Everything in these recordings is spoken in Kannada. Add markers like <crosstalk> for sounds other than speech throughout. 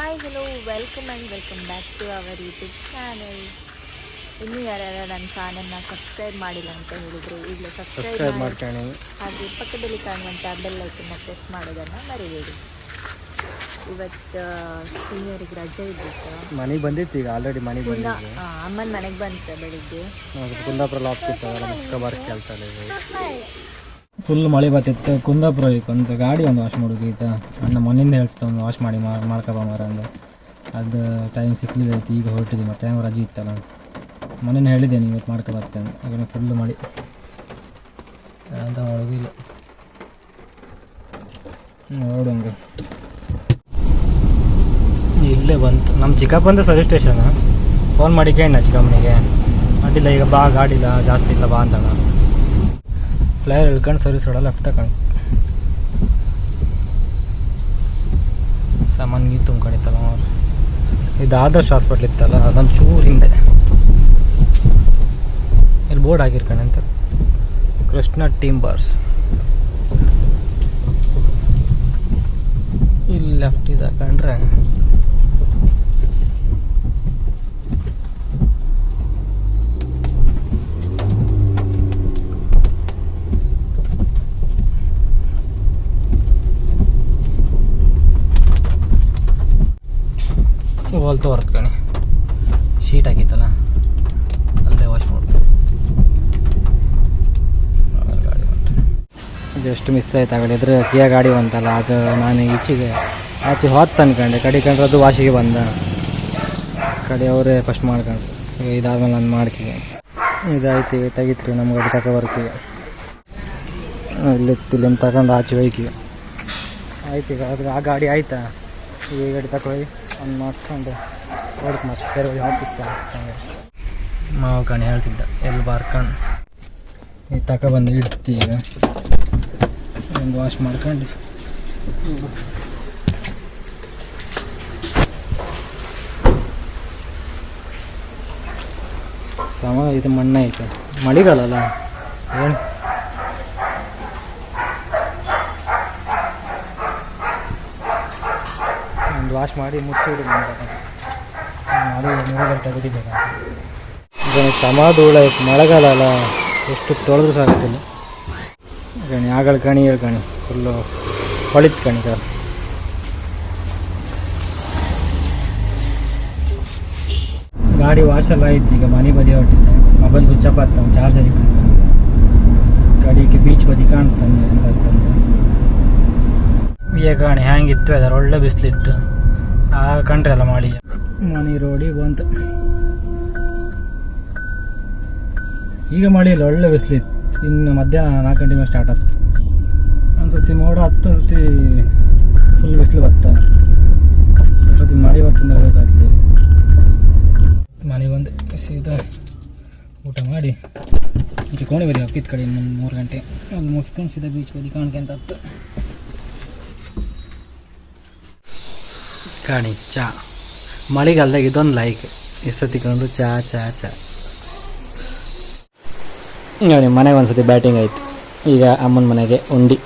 Hi hello welcome and welcome back to our YouTube channel ಇನ್ನೂ ಯಾರ್ಯಾರು ನನ್ನ ಚಾನಲ್ನ ಸಬ್ಸ್ಕ್ರೈಬ್ ಮಾಡಿಲ್ಲ ಅಂತ ಹೇಳಿದರೆ ಈಗಲೇ ಸಬ್ಸ್ಕ್ರೈಬ್ ಸಬ್ಸ್ಕ್ರೈಬ್ ಮಾಡಿ. ಮಾಡ್ಕೊಳ್ಳಿ. ಹಾಗೆ ಪಕ್ಕದಲ್ಲಿ ಕಾಣುವಂಥ ಬೆಲ್ ಐಕನ್ನ ಪ್ರೆಸ್ ಮಾಡೋದನ್ನು ಮರಿಬೇಡಿ. ಇವತ್ತು ಸೀನಿಯರಿಗೆ ರಜೆ ಇದ್ದಿತ್ತು. ಮನೆಗೆ ಬಂದಿತ್ತು ಈಗ ಆಲ್ರೆಡಿ ಮನೆಗೆ ಬಂದ ಅಮ್ಮನ ಮನೆಗೆ ಬಂತು ಬೆಳಿಗ್ಗೆ. ಕುಂದಾಪುರ ಬರ್ಕ್ ಕೆಲಸ ಫುಲ್ ಮಳೆ ಬರ್ತಿತ್ತು. ಕುಂದಾಪುರ ಒಂದು ಗಾಡಿ ಒಂದು ವಾಶ್ ಮಾಡೋದೈತ ಅಣ್ಣ ಮೊನ್ನಿಂದ ಹೇಳ್ತಿತ್ತು ಒಂದು ವಾಶ್ ಮಾಡಿ ಮಾಡ್ಕೊಬ ಮಾರ ಅಂದ. ಅದು ಟೈಮ್ ಸಿಕ್ಲಿಲ್ಲ ಐತಿ ಈಗ ಹೊರಟಿದ್ದೀನಿ ಮತ್ತೆ ಹೆಂಗೆ ರಜೆ ಇತ್ತಲ್ಲ ಮೊನ್ನೆ ಹೇಳಿದ್ದೇನೆ ಇವತ್ತು ಮಾಡ್ಕೊ ಬರ್ತೇನೆ ಈಗ ಫುಲ್ ಮಳೆ. ಅಂತ ಮಾಡೋದಿಲ್ಲ. ನೋಡಂಗೆ ಇಲ್ಲೇ ಬಂತು. ನಮ್ಮ ಚಿಕ್ಕಪ್ಪಂದ ಸರ್ವಿಸ್ ಸ್ಟೇಷನ್ ಫೋನ್ ಮಾಡಿ ಕೇಳ ಚಿಕ್ಕಮ್ಮನಿಗೆ. ಅಡ್ಡಿಲ್ಲ ಈಗ ಬಾ ಗಾಡಿಲ್ಲ ಜಾಸ್ತಿ ಇಲ್ಲ, ಬಾ ಅಂತಾಳ ಫ್ಲೈರ್ ಇಳ್ಕೊಂಡು ಸರ್ವಿಸ್ ಹೊಡ ಲೆಫ್ಟ್ ತಗೊಂಡು. ಸಾಮಾನ್ಗೆ ತುಂಬ್ಕೊಂಡಿತ್ತಲ್ಲ ಅವ್ರು ಇದು ಆದರ್ಶ ಹಾಸ್ಪಿಟ್ಲ್ ಇತ್ತಲ್ಲ ಅದೊಂದು ಚೂರು ಹಿಂದೆ. ಇಲ್ಲಿ ಬೋರ್ಡ್ ಆಗಿರ್ಕಣಂತ ಕೃಷ್ಣ ಟೀಂಬರ್ಸ್. ಇಲ್ಲಿ ಲೆಫ್ಟ್ ಇದು ಹಾಕೊಂಡ್ರೆ ಹೋಲ್ತು ಕಣೆ. ಶೀಟ್ ಆಗಿತ್ತಲ್ಲ ಅಲ್ಲದೆ ವಾಶ್ ಮಾಡಿ ಗಾಡಿ ಜಸ್ಟ್ ಮಿಸ್ ಆಯ್ತು ಆಗಲಿ ಇದ್ರೆ ಕಿಯಾ ಗಾಡಿ ಬಂತಲ್ಲ ಅದು ನಾನು ಈಚೆಗೆ ಆಚೆ ಹೊತ್ತು ಅನ್ಕೊಂಡೆ ಕಡೆ ಕಂಡ್ರೆ ಅದು ವಾಶಿಗೆ ಬಂದ. ಕಡೆ ಅವರೇ ಫಸ್ಟ್ ಮಾಡ್ಕೊಂಡ್ರು. ಈಗ ಇದಾದ್ಮೇಲೆ ನಾನು ಮಾಡ್ತೀನಿ. ಇದಾಯ್ತು ಈಗ ತೆಗಿತ್ರಿ ನಮ್ಗೆ ಗಾಡಿ ತಗೋ ಬರ್ತೀವಿ ಇಲ್ಲಿ ಇಲ್ಲಿ ತಗೊಂಡು ಆಚೆ ಹೋಯ್ಕಿವಿ ಆಯ್ತು ಈಗ ಅದ್ರ ಆ ಗಾಡಿ ಆಯ್ತಾ? ಈ ಗಾಡಿ ತಗೊಳ್ಳಿ ಒಂದು ಮಾಡಿಸ್ಕೊಂಡು ಹೊಡ್ತು ಮತ್ತೆ ಬೇರೆ ಹಾಕಿತ್ತ ಮಾವು ಕಣಿ ಹೇಳ್ತಿದ್ದ ಎಲ್ಲಿ ಬಾರ್ಕೊಂಡು ಈ ಬಂದು ಇಡ್ತಿ ಈಗ. ಒಂದು ವಾಶ್ ಮಾಡ್ಕೊಂಡು. ಸಮ, ಇದು ಮಣ್ಣ ಐತೆ ಮಳಿಗಾಲಲ್ಲ ಏನು ಒಂದು ವಾಶ್ ಮಾಡಿ ಮುಚ್ಚಿಡಿ ಅದು ನೀರು ತೆಗೆದಿದ್ದೇನೆ ಈಗ ಸಮ ಧೂಳ ಐತೆ ಮಳೆಗಾಲ ಅಲ್ಲ ಎಷ್ಟು ತೊಳೆದ್ರೂ ಸಾಕತ್ತಿಲ್ಲ ಗಣಿ ಆಗಳ ಗಣಿ ಕಣಿ ಫುಲ್ಲು ಹೊಳಿತು ಗಣಿ ಸರ್ ಗಾಡಿ ವಾಶ್ ಎಲ್ಲ ಆಯ್ತು, ಈಗ ಮನೆ ಬದಿ ಹೊಟ್ಟಿದ್ದೆ ಮೊಬೈಲ್ ಸ್ವಿಚ್ ಅಪ್ ಆಗ್ತಾವ ಚಾರ್ಜರ್ ಗಾಡಿಗೆ ಬೀಚ್ ಬದಿ ಸಂಜೆ ಅಂತ ಅಂತಂದು ಈಗ ಕಾಣಿ ಹ್ಯಾಂಗಿತ್ತು ಅದರ ಒಳ್ಳೆ ಬಿಸಿಲಿತ್ತು. ಆ ಕಂಡ್ರೆ ಎಲ್ಲ ಮಾಡಿ ಮನೆ ರೋಡಿಗೆ ಬಂತು. ಈಗ ಮಳೆ ಇಲ್ಲ ಒಳ್ಳೆ ಬಿಸಿಲಿತ್ತು. ಇನ್ನು ಮಧ್ಯಾಹ್ನ ನಾಲ್ಕು ಗಂಟೆ ಮೇಲೆ ಸ್ಟಾರ್ಟ್ ಆಗ್ತದೆ ಒಂದು ಸರ್ತಿ ಮೋಡ ಹತ್ತು ಸರ್ತಿ ಫುಲ್ ಬಿಸಿಲು ಬತ್ತ ಒಂದ್ಸತಿ ಮಳೆ ಬರ್ತಂದ್ರೆ ಬೇಕಾಗ್ತದೆ ಮನೆ ಬಂದು. ಸೀದಾ ಊಟ ಮಾಡಿ. ಕೋಣೆ ಬರೀ ಹಾಕಿದ ಕಡೆ ಇನ್ನೊಂದು ಮೂರು ಗಂಟೆ. ಅಲ್ಲಿ ಮುಗಿಸ್ಕೊಂಡು ಸೀದಾ ಬೀಚ್ ಬದಿ ಕಾಣ್ಕೊಂತ ಹತ್ತು. ಕಾಣಿ ಚಾ. ಮಳೆಗಾಲದಾಗ ಇದೊಂದು ಲೈಕ್ ಇಷ್ಟೊತ್ತಿ ಕಂಡು ಚಾ ಚಾ. ಚಾ ನೋಡಿ ಮನೆಗೆ ಒಂದ್ಸತಿ ಬ್ಯಾಟಿಂಗ್ ಆಯ್ತು. ಈಗ ಅಮ್ಮನ ಮನೆಗೆ ಉಂಡಿ.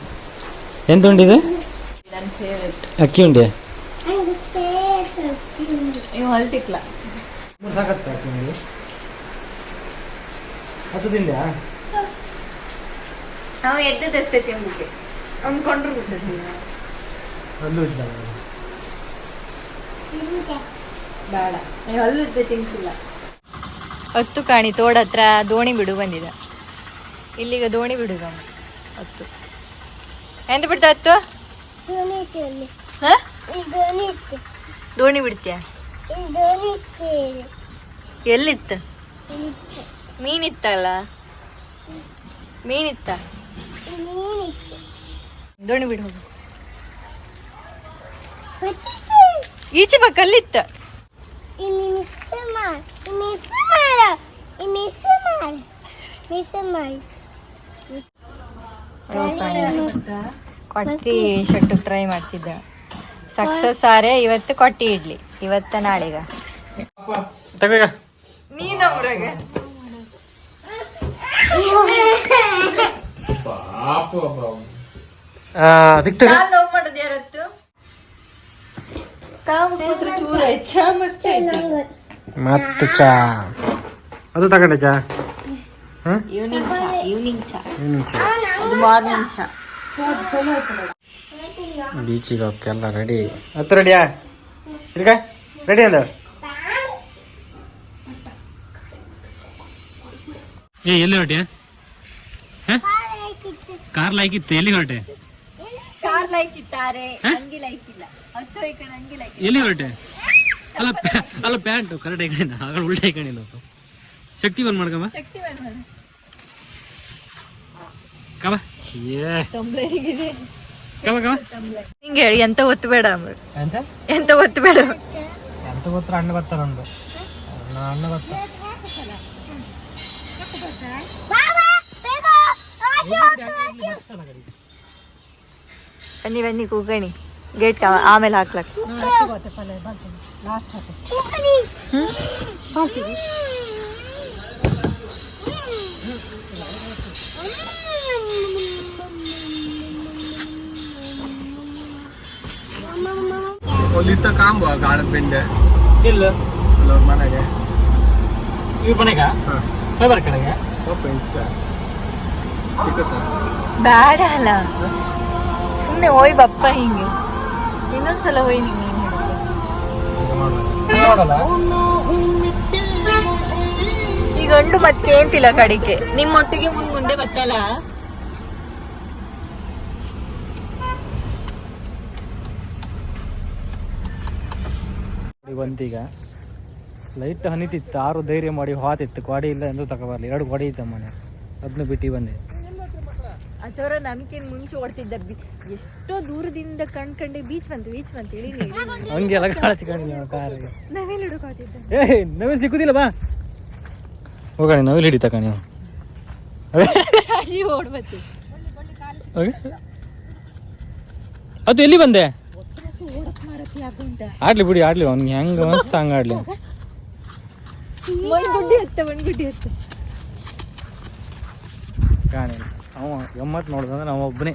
ಎಂತ ಉಂಡಿ ಇದೆ? ನನ್ನ ಫೇವ್ರೆಟ್ ಅಕ್ಕಿ ಉಂಡಿ. ನೀವು ಎದ್ದದಷ್ಟೇ ತಿಂಬಿಟ್ಟೆ ಅಂದ್ಕೊಂಡ್ರು ಬಿಟ್ಟಿದ್ವಿ ಅಲ್ಲೂ ಬೇಡ. ನೀವು ಅಲ್ಲಿದ್ದೆ ತಿಂತಿಲ್ಲ ಹತ್ತು ಕಾಣಿ ತೋಡ ಹತ್ರ ದೋಣಿ ಬಿಡು ಬಂದಿದೆ. ಇಲ್ಲಿಗ ದೋಣಿ ಬಿಡುಗ ಹತ್ತು. ಎಂತ ಬಿಡ್ತ ಹತ್ತು? ಹ? ದೋಣಿ ಬಿಡ್ತೀಯ? ಎಲ್ಲಿತ್ತು? ಮೀನಿತ್ತಲ್ಲ? ಮೀನಿತ್ತ? ದೋಣಿ ಬಿಡು ಹೋಗು. ಈಚೆ ಬಾ ಕಲ್ಲಿತ್ತ. ಕೊಟ್ಟಿ ಶೆಟ್ಟು ಟ್ರೈ ಮಾಡ್ತಿದ್ದ. ಸಕ್ಸಸ್ ಆರೆ ಇವತ್ತು ಕೊಟ್ಟಿ ಇಡ್ಲಿ. ಇವತ್ತ ನಾಳೆಗ. ತಗೋ ಮತ್ತು ಚಾ. ಅದು ತಗೊಂಡೆ ಚಾ. ಹಾಂ? ಈವ್ನಿಂಗ್ ಚಾ ಈವ್ನಿಂಗ್ ಚಾ. ಏನು ಚಾ. ಅದು ಮಾರ್ನಿಂಗ್ ಚಾ. ಬೀಚಿಗೆ ಹೋಗಕ್ಕೆ ಎಲ್ಲ ರೆಡಿ ಹತ್ತು ರೆಡಿಯಾ ಈಗ ರೆಡಿ ಅಂದ? ಏ ಎಲ್ಲಿ ಹೊರಟೆ? ಕಾರ್ ಲೈಕ್ ಇತ್ತು ಎಲ್ಲಿ ಹೊರಟೆ? ಕಾರ್ ಲೈಕ್ ಇದ್ದಾರೆ? ಅಂಗಿ ಲೈಕ್ ಇಲ್ಲ. ಹತ್ತು ಈ ಕಡೆ ಅಂಗಿ ಲೈಕ್ ಎಲ್ಲಿ ಹೊರಟೆ? ಅಲ್ಲ ಪ್ಯಾ- ಅಲ್ಲ ಪ್ಯಾಂಟು ಕರೆಕ್ಟ್ ಹಾಕೊಂಡಿನ ಆಗ ಉಲ್ಟಾ ಹಾಕೊಂಡಿಲ್ಲ ಶಕ್ತಿ ಬಂದ್ ಮಾಡ್ಕಮ್ಮ. ಶಕ್ತಿ ಬಂದ ಏ. ಹಿಂಗೆ ಹೇಳಿ ಎಂತ ಒತ್ತು ಬೇಡ ಎಂತ? ಎಂತ ಒತ್ತು ಬೇಡ ಎಂತ ಗೊತ್ತರ ಅಣ್ಣ ಬರ್ತಾರ ನಾ ಅಣ್ಣ ಬರ್ತ ಬನ್ನಿ ಬನ್ನಿ ಕೂಗಣಿ. ಗೇಟ್ ಆಮೇಲೆ ಹಾಕ್ಲಕ್ ಒಲಿತ ಕಾಂಬ ಗಾಳದ ಬೆಂಡೆ. ಇಲ್ಲ. ಅವ್ರ ಮನೆಗೆ. ಇವ್ರ ಮನೆಗ? ಬರ್ ಕಡೆಗೆ. ಪಾಪ ಇಂತ ಸಿಕ್ಕತ್ತ? ಬೇಡ ಅಲ್ಲ. ಸುಮ್ಮನೆ ಹೋಯ್ ಬಪ್ಪ ಹಿಂಗೆ. ಇನ್ನೊಂದ್ಸಲ ಹೋಯ್ ನಿಂಗೆ ಈ ಗಂಡು ಮತ್ತೇಂತಿಲ್ಲ ಕಡಿಕೆ. ನಿಮ್ಮೊಟ್ಟಿಗೆ ಮುಂದ್ ಮುಂದೆ ಬತ್ತಲ್ಲ? ಬಂತೀಗ. ಲೈಟ್ ಹನಿತಿತ್ತು ಆರು ಧೈರ್ಯ ಮಾಡಿ ಹಾತಿತ್ತು. ಗಾಡಿ ಇಲ್ಲ ಎಂದು ತಗೋಬಾರ್ಲಿ. ಎರಡು ಗಾಡಿ ಇತ್ತು ಮನೆ ಅದನ್ನು ಬಿಟ್ಟು ಬಂದೆ. ಅಥವಾ ನಮ್ಕಿನ್ ಮುಂಚೆ ಓಡ್ತಿದ್ದ ಎಷ್ಟೋ ದೂರದಿಂದ ಕಣ್ಕಂಡೆ ಬೀಚ್ ಬಂತು ಬೀಚ್ ಬಂತು ನೀರು. ಹಂಗೆಲ್ಲ ಕಾಣಿಸ್ಕೊಂಡಿಲ್ಲ ಕಾರಿಗೆ. ನಾವೆಲ್ಲ ಹುಡುಕಾತಿದ್ದೆ ಏ ನವಿಲ್ ಸಿಕ್ಕುದಿಲ್ಲ ಬಾ. ಹೋಗೋಣ ನವಿಲ್ ಹಿಡಿತ ಕಣಿ. ಅಜ್ಜಿ ಓಡ್ಬತ್ತು. ಅದು ಎಲ್ಲಿ ಬಂದೆ? ಆಡ್ಲಿ ಬಿಡಿ ಆಡ್ಲಿ ಅವ್ನಿಗೆ ಹೆಂಗ ಅನ್ಸ್ತ ಹಂಗ ಆಡ್ಲಿ. ಮಣ್ಗುಡ್ಡಿ ಹತ್ತ ಮಣ್ಗುಡ್ಡಿ ಹತ್ತ. ಕಾಣಿ ಅವ ಗಮ್ಮತ್ ನೋಡ್ದಂದ್ರೆ ನಾವು ಒಬ್ಬನೇ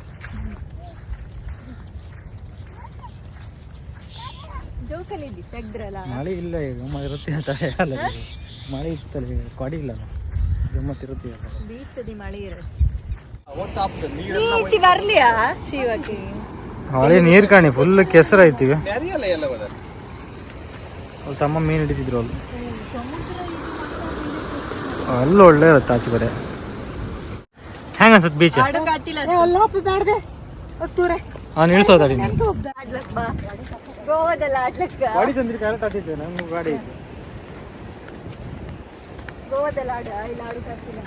ತೆಗ್ದ್ರಲ್ಲ? ಮಳೆ ಇಲ್ಲ ಈಗ ಇರುತ್ತೆ ಅಂತ ಹೇಳಲ್ಲ ಈಗ. ಮಳೆ ಇತ್ತಲ್ಲ ಈಗ ಗಾಡಿ ಇಲ್ಲ ಗಮ್ಮತ್ ಇರುತ್ತೆ ಈಗ. ಬೀಸ್ತದಿ ಮಳೆ ಇರುತ್ತೆ. ಒಟ್ಟಾಪ್ತ ನೀರು ಈಚಿ ಬರ್ಲಿಯಾ ಶಿವಕ್ಕೆ? ಮಳೆ ನೀರ್ ಕಾಣಿ ಫುಲ್ ಕೆಸರು ಐತಿ ಸಮ ಮೀನು ಹಿಡಿತಿದ್ರು ಅಲ್ಲಿ ಅಲ್ಲಿ ಒಳ್ಳೆ ಇರುತ್ತೆ ಆಚೆ ಕಡೆ. ಹೆಂಗ ಅನ್ಸತ್ ಬೀಚ್ ಅವ್ನು ಆಡ್ಲಕ್ ಬಾ. ಗೋವಾದಲ್ಲ ಆಡ್ಲಕ್ಕ? ಗಾಡಿ ತಂದ್ರೆ ಕರೆಕ್ಟ್ ಆಡಿದ್ದೆ ನಮ್ಮ ಗಾಡಿ ಐತಿ ಗೋವಾದಲ್ಲಿ ಆಡ ಇಲ್ಲ ಆಡಕ್ಕಾಗ್ತಿಲ್ಲ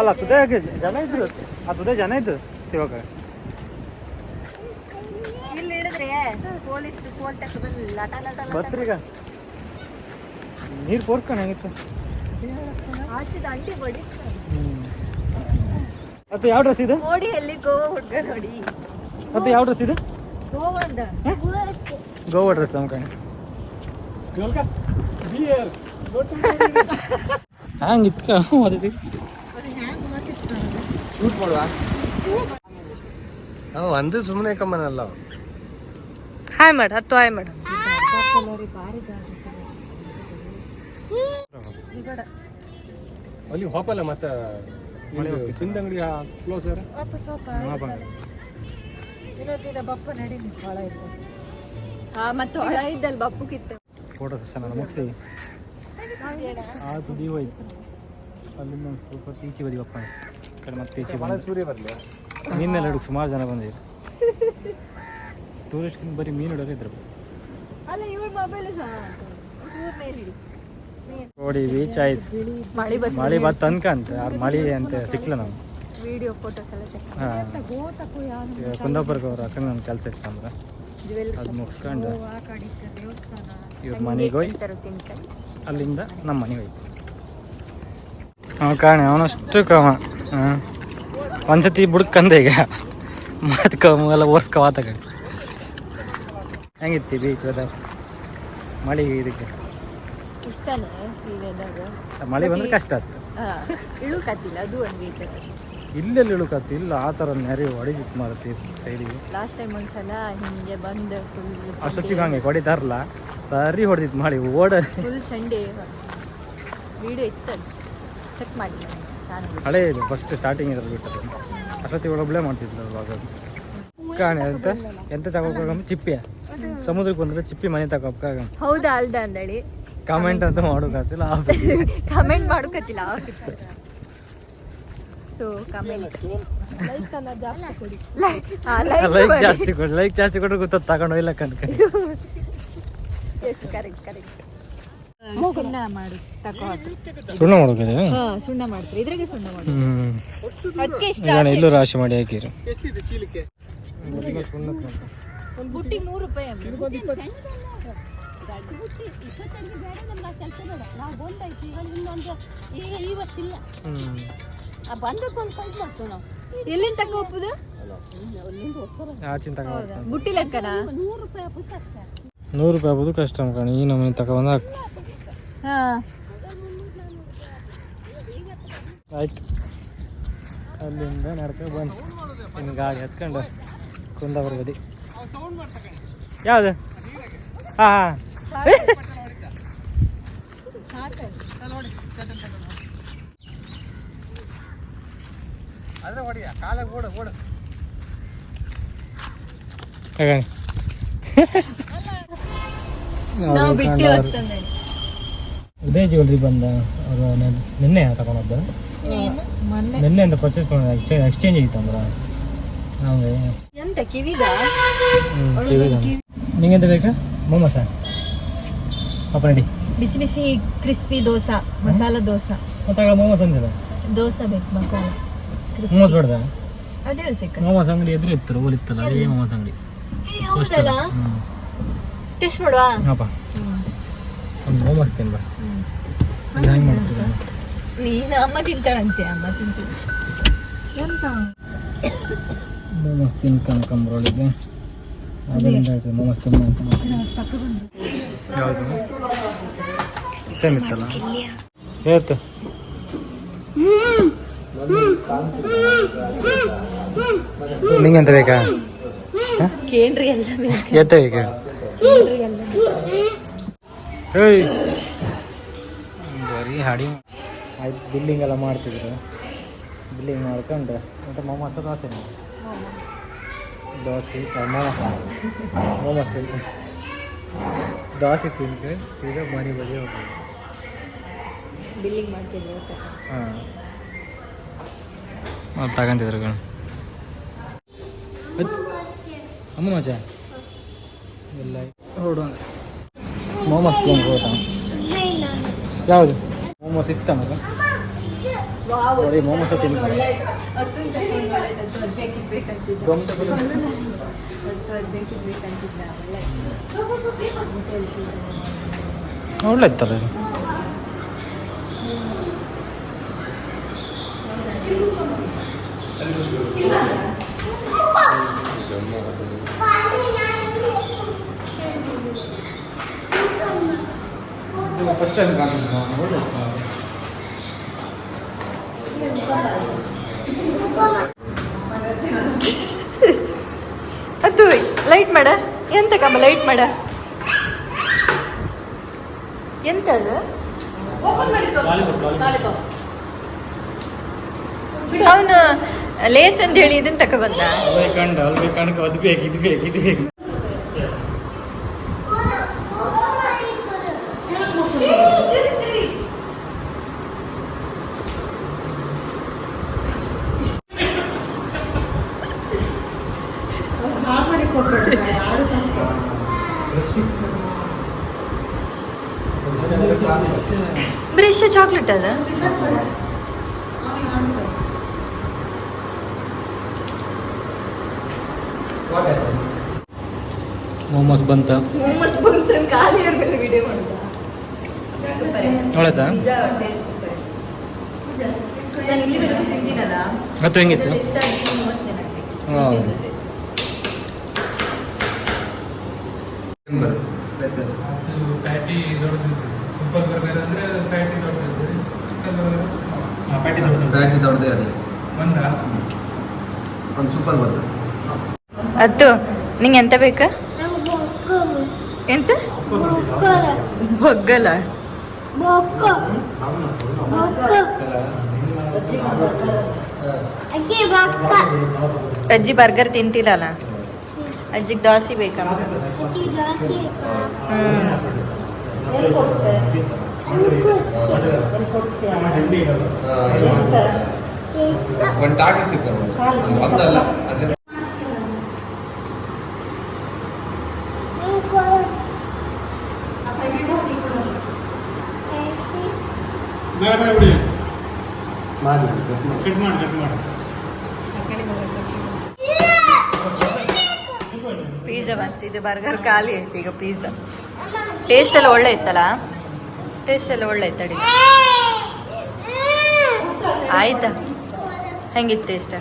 ಅಲ್ಲ ತುದೇ ಜನ ಇದ್ರು ಆ ತುದೇ ಜನ ಇದ್ದು ಇವಾಗ ಇಲ್ಲಿ ಹಿಡಿದ್ರೆ ಪೊಲೀಸ್ ಫೋನ್ ತಕ್ಕ ಬಂದು ಲಟ ಲಟ ಬತ್ರೀಗ ನೀರು ಪೋರ್ಸ್ಕೊಂಡು ಹೆಂಗಿತ್ತು? ಆಚಿದ ಅಂಟಿ ಬಡಿ ಮತ್ತೆ ಯಾವ ಡ್ರೆಸ್ ಇದೆ? ನೋಡಿ ಎಲ್ಲಿ ಗೋವಾ ಹುಡ್ಗ ನೋಡಿ. ಮತ್ತೆ ಯಾವ ಡ್ರೆಸ್ ಇದೆ? ಗೋವಾ ಡ್ರೆಸ್ ನಮ್ಮ ಕಣೆ. ಹಂಗೆ ಇತ್ಕ ಶೂಟ್ ಮಾಡುವ? ಅವ ಒಂದು ಸುಮ್ಮನೆ ಕಮ್ಮನಲ್ಲ. ಹಾಯ್ ಮಾಡು ಹತ್ತು ಹಾಯ್ ಮಾಡು. ಅಲ್ಲಿ ಹೋಪಲ್ಲ ಮತ್ತೆ ಚಿಂದಂಗಡಿ ಕ್ಲೋಸ್ ಹಾ ಮತ್ತೆ ಹೊಳ ಇದ್ದಲ್ಲಿ ಬಪ್ಪು ಕಿತ್ತು. ಫೋಟೋ ಸೆಷನ್ ಮುಗಿಸಿ. ಆ ತುದಿ ಹೋಯ್ತು ಅಲ್ಲಿಂದ ಒಂದು ಸ್ವಲ್ಪ ಈಚೆ ಬದಿ ಬಪ್ಪ. ಕಡೆ ಮತ್ತೆ ಈಚೆ ಬಂದ ಸೂರ್ಯ ಬರಲಿ ಮೀನೆಲ್ಲ ಹಿಡಿದು ಸುಮಾರು ಜನ ಬಂದಿದ್ರು. ಟೂರಿಸ್ಟ್ ಬರೀ ಮೀನು ಹಿಡಿಯೋಕೆ ಇದ್ರು. ಅಲ್ಲ ಇವ್ರ ಮೊಬೈಲ್ ಮೇಲೆ ನೋಡಿ ಬೀಚ್ ಆಯ್ತು. ಮಳಿ ಬಂತು. ಮಳೆ ಅಂತ. ಅನ್ಕಂತ ಅದು ಮಳೆ ಅಂತ ಸಿಕ್ಲ ನಾವು ವಿಡಿಯೋ ಫೋಟೋಸ್ ಎಲ್ಲ ಈಗ ಕುಂದಾಪುರಕ್ಕೆ ಅವ್ರ ಅಕ್ಕನ ನನ್ನ ಕೆಲಸ ಇತ್ತು ಅಂದ್ರೆ ಜ್ಯುವೆಲ್ ಅದು ಮುಗಿಸ್ಕೊಂಡು ಇವ್ರ ಮನೆಗೆ ಹೋಗಿ ಅಲ್ಲಿಂದ ನಮ್ಮ ಮನೆಗೆ ಹೋಯ್ತು ಅವ ಕಾಣೆ ಅವನಷ್ಟು ಕವ. ಹಾಂ. ಒಂದ್ಸತಿ ಬುಡಕ್ಕಂದೆ ಈಗ. ಮಾತು ಕವ ಎಲ್ಲ ಓರ್ಸ್ಕವ ತಗೊಂಡು ಹೆಂಗಿತ್ತು ಬೀಚ್ ವೆದರ್ ಮಳೆ ಇದಕ್ಕೆ? ಇಷ್ಟನೇ ಮಳೆ ಬಂದ್ರೆ ಕಷ್ಟ ಆಗ್ತದೆ. ಇಳುಕತ್ತಿಲ್ಲ ಅದು ಒಂದು ಬೀಚ್ ಇಲ್ಲೆಲ್ಲಿ ಇಳುಕತ್ತಿ? ಇಲ್ಲ ಆ ಥರ ನೆರೆ ಹೊಡಿದಿತ್ತು ಮಾಡುತ್ತೆ ಸೈಡಿಗೆ ಲಾಸ್ಟ್ ಟೈಮ್ ಒಂದ್ಸಲ ಹಿಂಗೆ ಬಂದು ಅಷ್ಟೊತ್ತಿಗೆ ಹಂಗೆ ಹೊಡಿತಾರಲ್ಲ ಸರಿ ಹೊಡೆದಿತ್ತು ಮಾಡಿ ಓಡ. ಫುಲ್ ಚಂಡಿ. ವಿಡಿಯೋ ಇತ್ತು ಚೆಕ್ ಮಾಡಿ. ಹಳೆ ಇದು ಫಸ್ಟ್ ಸ್ಟಾರ್ಟಿಂಗ್ ಇರೋದು ಬಿಟ್ಟರು ಅಷ್ಟೊತ್ತಿಗೆ ಒಳಗೆ ಮಾಡ್ತಿದ್ರು ಅವಾಗ ಕಾಣೆ ಎಂತ ಎಂತ ತಗೋಕಾಗಮ್ಮ ಚಿಪ್ಪಿ. ಸಮುದ್ರಕ್ಕೆ ಬಂದ್ರೆ ಚಿಪ್ಪಿ ಮನೆ ತಗೋಬೇಕಾಗ ಹೌದಾ ಅಲ್ದ ಅಂದಳಿ? ಕಾಮೆಂಟ್ ಅಂತ ಮಾಡೋಕತ್ತಿಲ್ಲ comment <laughs> ಮಾಡೋಕತ್ತಿಲ್ಲ so comment <laughs> like like ಜಾಸ್ತಿ ಕೊಡಿ ಲೈಕ್ ಜಾಸ್ತಿ ಕೊಡಿ ಗೊತ್ತ ತಗೊಂಡು ಇಲ್ಲ ಕನ್ಕ ಕರೆಕ್ಟ್ ಕರೆಕ್ಟ್ ಸುಣ್ಣ ಮಾಡಿ ತಕೋ ಸುಣ್ಣ ಮಾಡೋಕಿದೆ ಹಾ ಸುಣ್ಣ ಮಾಡ್ತೀರಿ. ಇದ್ರಾಗೆ ಸುಣ್ಣ ಮಾಡಿ. ಅದಕ್ಕೆ ಇಷ್ಟ ಇಲ್ಲೂ ರಾಶಿ ಮಾಡಿ ಹಾಕಿರಿ. ಎಷ್ಟಿದೆ ಚೀಲಕ್ಕೆ? ಬುಟ್ಟಿಗೆ ನೂರು ರೂಪಾಯಿ ಅಮ್ಮ. ಎಲ್ಲಿಂದ ತಕ ಒಪ್ಪುದು ಆಚಿನ ಬುಟ್ಟಿ ಲೆಕ್ಕನಾ? ನೂರು ರೂಪಾಯಿ ಆಗ್ಬೋದು ಕಷ್ಟ ಅನ್ಕೊಂಡು ಈ ನಮ್ಮನೆ ತಗೊಂಡು ಹಾ. ಆಯ್ತು. ಅಲ್ಲಿಂದ ನಡ್ಕೊ ಬಂದು ನಿಮ್ಗೆ ಗಾಡಿ ಹತ್ಕೊಂಡು ಕುಂದಾಪುರ ಬದಿ ಯಾವುದು? ಹಾಂ ಅದ್ರ ಹೊಡಿಯ ಓಡ ಓಡ. ಉದಯ ಜ್ಯುವೆಲ್ರಿ ಬಂದ ಅವರು ನಿನ್ನೆ ತಗೊಂಡದ್ದು? ನಿನ್ನೆ ಅಂತ ಪರ್ಚೇಸ್ ಮಾಡೋದು ಎಕ್ಸ್ಚೇಂಜ್ ಎಕ್ಸ್ಚೇಂಜ್ ಆಗಿತ್ತು ಅಂದ್ರೆ? ಎಂತ ಕಿವಿದ ನಿಂಗೆಂತ ಬೇಕಾ? ಮೊಮ್ಮಸ ಪಾಪ ನಡಿ. ಬಿಸಿ ಬಿಸಿ ಕ್ರಿಸ್ಪಿ ದೋಸಾ ಮಸಾಲಾ ದೋಸಾ. ಮತ್ತೆ ಮೊಮ್ಮಸ್ ಅಂದಿಲ್ಲ ದೋಸಾ ಬೇಕು ಮಸಾಲ. ಮೊಮ್ಮಸ್ ಬೇಡ್ದ ಅದೇ ಸಿಕ್ಕ ಮೊಮ್ಮಸ್ ಅಂಗಡಿ ಎದುರು ಇತ್ತು ಓಲಿತ್ತಲ್ಲ ಅದೇ ಮೊಮ್ಮಸ್ ಅಂಗಡಿ ಹೌದಲ್ಲ? ಟೆಸ್ಟ್ ಮಾಡುವ? ಹಾಪ ಒಂದು ಮೊಮ್ಮಸ್ ತಿನ್ ಬಾ. ಇದು ಹೆಂಗೆ ಮಾಡ್ತೀವಿ ನೀನು ಅಮ್ಮ ತಿಂತಾಳಂತೆ ಅಮ್ಮ ತಿಂತೀವಿ. ಎಂತ ಮೊಮ್ಮಸ್ ತಿನ್ಕೊಂಡ್ಕೊಂಬ್ರೊಳಗೆ ಅದರಿಂದ ಹೇಳ್ತೀವಿ ತಿನ್ನ ಅಂತ ಯಾವುದು? ಸೇಮ್ ಇತ್ತಲ್ಲ? ಹೇಳ್ತು. ನಿಂಗೆಂತ ಬೇಕಾ? ಕೇಳ್ರಿ ಎಲ್ಲ ಎತ್ತ ಬೇಕಾ? ಬರೀ ಹಾಡಿ. ಆಯ್ತು ಬಿಲ್ಲಿಂಗ್ ಎಲ್ಲ ಮಾಡ್ತಿದ್ರು. ಬಿಲ್ಲಿಂಗ್ ಮಾಡ್ಕೊಂಡು. ಮತ್ತೆ ಮೊಮ್ಮಸ ದೋಸೆ ದೋಸೆ ಮೊಮ್ಮಸ ಮೊಮ್ಮಸ್ ದೋಸೆ ತಿನ್ಕೊಂಡು ಸೀದಾ ಮನೆ ಬದಿ ಹೋಗ್ತೀವಿ ಬಿಲ್ಲಿಂಗ್ ಮಾಡ್ತಿದ್ರು ಹಾಂ. ತಗೊಂತಿದ್ರು ಕಣ. ಅಮ್ಮ ಮಜ? ಇಲ್ಲ. ಹೊರಡು ಮೋಮೋಸ್ ತಿಂದು ಯಾವುದು? ಮೋಮೋಸ್ ಇತ್ತ ಮಗ? ನೋಡಿ ಮೊಮೋಸ ಒಳ್ಳೆ ಇತ್ತಲ್ಲ ಒಳ್ಳೆದದ್ದು, ಅದ್ ಬೇಕಿದ್ ಬೇಕಂತಿದ್ದ ಗಮನ ತಗೊಳ್ಳಿ. ಅದು ಅದ್ ಬೇಕಿದ್ ಬೇಕಂತಿದ್ದ ಒಳ್ಳೆ ಒಳ್ಳೆ ಇತ್ತಲ್ಲ ಇದು ಫಸ್ಟ್ ಟೈಮ್ ಅದು ಲೈಟ್ ಮಾಡ ಎಂತ ಕಮ್ಮ ಲೈಟ್ ಮಾಡ? ಎಂತ ಅದು? ಅವನು ಲೇಸ್ ಅಂತ ಹೇಳಿ ಇದನ್ನ ತಕ ಬಂದ? ಅಲ್ವೇ ಕಂಡ ಅಲ್ವೇ ಕಣಕ ಅದು ಬೇಕು ಇದು ಬೇಕು ಇದು ಬೇಕು ಬ್ರಷ್ ಚಾಕ್ಲೇಟ್ ಅದ ಮೊಮೋಸ್ ಬಂತ? ಮೊಮ್ಮಸ್ ಬಂತ ಖಾಲಿ ಇರ್ಬೇಕು ವಿಡಿಯೋ ಮಾಡುದ. ಒಳ್ಳೆದಾ? ನಿಜ ಟೇಸ್ಟ್ ನಾನು ಇಲ್ಲಿ ಬೆಳಗ್ಗೆ ತಿಂದಿನಲ್ಲ? ಮತ್ತು ಹೆಂಗಿತ್ತು? ಅದ್ರಲ್ಲಿ ಇಷ್ಟ ಆಗಿ ಮೊಮ್ಮಸ್ ಚೆನ್ನಾಗಿ ಹಾ. ಪ್ಯಾಟಿ ದೊಡ್ಡದು ಸೂಪರ್ ಬರ್ಗರ್ ಅಂದ್ರೆ ಪ್ಯಾಟಿ ದೊಡ್ಡದು ಚಿಕನ್ ಬರ್ಗರ್ ಪ್ಯಾಟಿ ದೊಡ್ಡದೇ. ಇರಲಿ ಒಂದು ಸೂಪರ್ ಬಂದ ಅತ್ತು ನಿಂಗೆ ಎಂತ ಬೇಕಾ? ಎಂತ? ಬೊಗ್ಗಲ. ಅಜ್ಜಿ ಬರ್ಗರ್ ತಿಂತಿಲ್ಲಲ್ಲ? ಅಜ್ಜಿಗೆ ದೋಸೆ ಬೇಕಮ್ಮ. ಹ್ಮ್ ಒಂದು ಟಾಕಿ ಸಿಗ್ತದೆ ಒಂದಲ್ಲ ಅದೇ ಮಾಡಿ ಪಿಜ್ಜಾ ಬಂತು ಇದು ಬರ್ಗರ್ ಖಾಲಿ ಆಯ್ತು ಈಗ ಪಿಜ್ಜಾ ಟೇಸ್ಟ್ ಎಲ್ಲ ಒಳ್ಳೆ ಇತ್ತಲ್ಲ? ಟೇಸ್ಟ್ ಎಲ್ಲ ಒಳ್ಳೆ ಇತ್ತು ಅಡಿಗೆ ಆಯ್ತಾ? ಹೆಂಗಿತ್ತು ಟೇಸ್ಟ್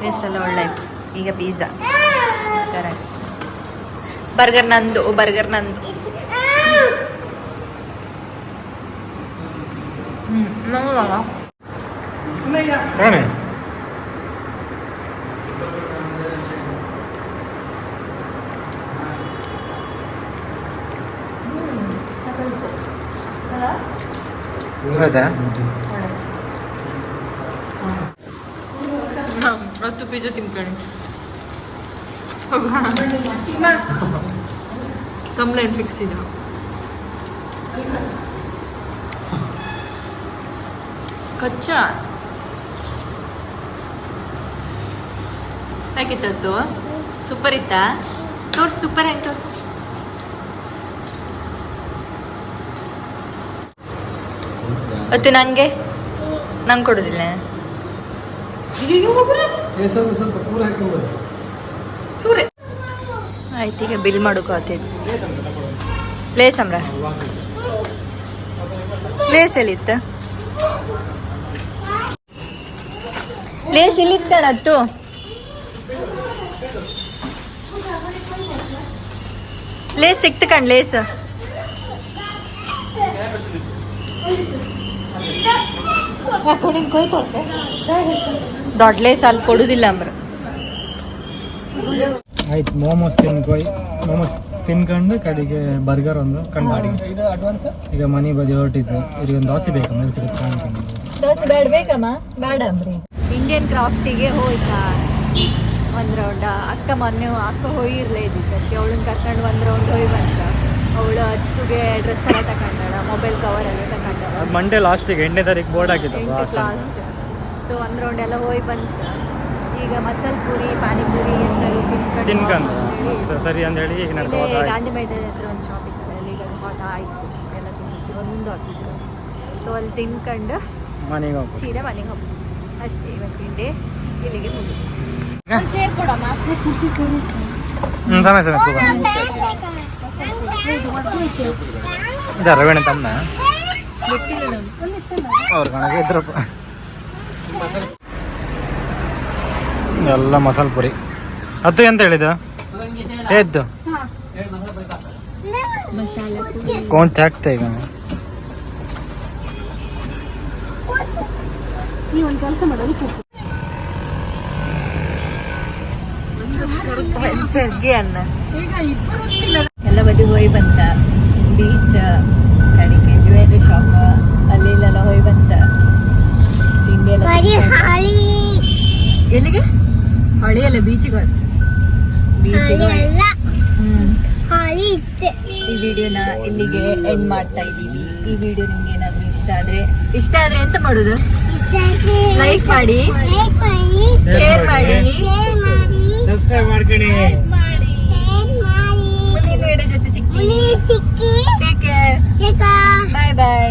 ಟೇಸ್ಟ್ ಎಲ್ಲ ಒಳ್ಳೆ ಇತ್ತು. ಈಗ ಪಿಜ್ಜಾ ಬರ್ಗರ್ ನಂದು ಬರ್ಗರ್ ನಂದು. ಹ್ಮ್ ಹೌದಾ? ಹತ್ತು ಪಿಜ್ಜಾ ತಿನ್ಕೊಳ್ಳಿ. ಕಂಪ್ಲೇಂಟ್ ಫಿಕ್ಸ್ ಇದೆ. ಕಚ್ಚಾ. ಹೇಗಿತ್ತು ಸೂಪರ್ ಇತ್ತಾ? ತೋರ್ಸು ಸೂಪರ್ ಹೆಂಗೆ ತೋರ್ಸು. ಮತ್ತು ನಂಗೆ? ನಂಗೆ ಕೊಡೋದಿಲ್ಲ. ಚೂರೆ. ಆಯ್ತು ಈಗ ಬಿಲ್ ಮಾಡೋಕಾಗ್ತೈತಿ ಲೇಸ್ ಅಮ್ರ ಲೇಸ್ ಎಲ್ಲಿತ್ತ ಲೇಸ್ ಎಲ್ಲಿತ್ತ ಕಣತ್ತು ಲೇಸ್ ಸಿಕ್ತು ಕಣ್ ಲೇಸ್ ದೊಡ್ಡ ಸಾಲ ಕೊಡುದಿಲ್ಲ ಅಂದ್ರ. ಆಯ್ತು ಮೋಮೋಸ್ ತಿನ್ಕೊಯ್ ಮೋಮೋಸ್ ತಿನ್ಕೊಂಡು ಕಡೆಗೆ ಬರ್ಗರ್ ಒಂದು ಕಂಡು ಅಡಿಗೆ ಇದು ಅಡ್ವಾನ್ಸ್ ಈಗ ಮನೆ ಬದಿ ಹೊರಟಿದ್ದು ಈಗ ಒಂದು ದೋಸೆ ಬೇಕು ಮೇಲೆ ಸಿಗುತ್ತೆ ದೋಸೆ ಬೇಡ ಬೇಕಮ್ಮ? ಬೇಡ ಅಂಬ್ರಿ ಇಂಡಿಯನ್ ಕ್ರಾಫ್ಟಿಗೆ ಹೋಯ್ತಾ ಒಂದು ರೌಂಡ. ಅಕ್ಕ ಮೊನ್ನೆ ಅಕ್ಕ ಹೋಗಿರ್ಲೇ ಇದಕ್ಕೆ ಅವಳನ್ನ ಕರ್ಕೊಂಡು ಒಂದು ರೌಂಡ್ ಹೋಗಿ ಬಂತ ಅವಳು ಹತ್ತುಗೆ ಡ್ರೆಸ್ ಎಲ್ಲ ತಗೊಂಡಾಳ ಮೊಬೈಲ್ ಕವರ್ ಎಲ್ಲ ತಕೊಂಡಾಳ ಮಂಡೇ ಲಾಸ್ಟಿಗೆ ಎಂಟನೇ ತಾರೀಕು ಬೋರ್ಡ್ ಆಗಿದೆ ಲಾಸ್ಟ್ ಸೊ ಒಂದು ರೌಂಡ್ ಎಲ್ಲ ಹೋಗಿ ಬಂತ. ಈಗ ಮಸಾಲ ಪೂರಿ ಪಾನಿಪುರಿ ಅಂತ ತಿನ್ಕೊಂಡು ತಿನ್ಕೊಂಡು. ಸರಿ ಅಂತ ಹೇಳಿ ಈಗ ಇಲ್ಲೇ ಗಾಂಧಿ ಮೈದಾನ ಹತ್ರ ಒಂದು ಶಾಪ್ ಇತ್ತು ಅಲ್ಲಿ ಈಗ ಹೋದ ಆಯ್ತು. ಎಲ್ಲ ತಿನ್ನಿಸಿ ಒಂದು ಮುಂದೆ ಹಾಕಿದ್ರು. ಸೊ ಅಲ್ಲಿ ತಿನ್ಕೊಂಡು ಮನೆಗೆ ಹೋಗಿ ಸೀದಾ ಮನೆಗೆ ಹೋಗಿ ಅಷ್ಟೇ ಇವತ್ತಿನ ಡೇ ಇಲ್ಲಿಗೆ ಮುಗಿತು. ಹ್ಞೂ ಸಮಯ ಸಮಯ ಇದು ರವೇಣ ತಮ್ಮ ಅವ್ರ ಇದ್ರಪ್ಪ ಎಲ್ಲ ಮಸಾಲೆ ಪುರಿ. ಅದು ಎಂತ ಹೇಳಿದ ಎದ್ದು ಕೌಂಟ್ ಆಗ್ತಾ ಈಗ. ಸರ್ಗಿ ಅನ್ನ ಎಲ್ಲ ಬದಿ ಹೋಗಿ ಬಂತ. ಬೀಚ್ ಕಡೆಗೆ ಜ್ಯುವೆಲ್ರಿ ಶಾಪ್ ಅಲ್ಲಿ ಇಲ್ಲೆಲ್ಲ ಹೋಗಿ ಬಂತ ತಿಂಡಿ ಎಲ್ಲ ಎಲ್ಲಿಗೆ? ಹೊಳಿ ಅಲ್ಲ ಬೀಚಿಗೆ ಹೋದ ಬೀಚಿಗೆ ಈ ವಿಡಿಯೋನ ಇಲ್ಲಿಗೆ ಎಂಡ್ ಮಾಡ್ತಾ ಇದ್ದೀವಿ. ಈ ವಿಡಿಯೋ ನಿಮ್ಗೆ ಏನಾದ್ರು ಇಷ್ಟ ಆದ್ರೆ ಇಷ್ಟ ಆದ್ರೆ ಎಂತ ಮಾಡುದು? ಲೈಕ್ ಮಾಡಿ. ಶೇರ್ ಮಾಡಿ. ಸಬ್ಸ್ಕ್ರೈಬ್ ಮಾಡ್ಕೊಳ್ಳಿ ಮುಂದಿನ ವಿಡಿಯೋ ಜೊತೆ ಸಿಗ್ತೀನಿ ಟೇಕ್ ಕೇರ್ ಬಾಯ್ ಬಾಯ್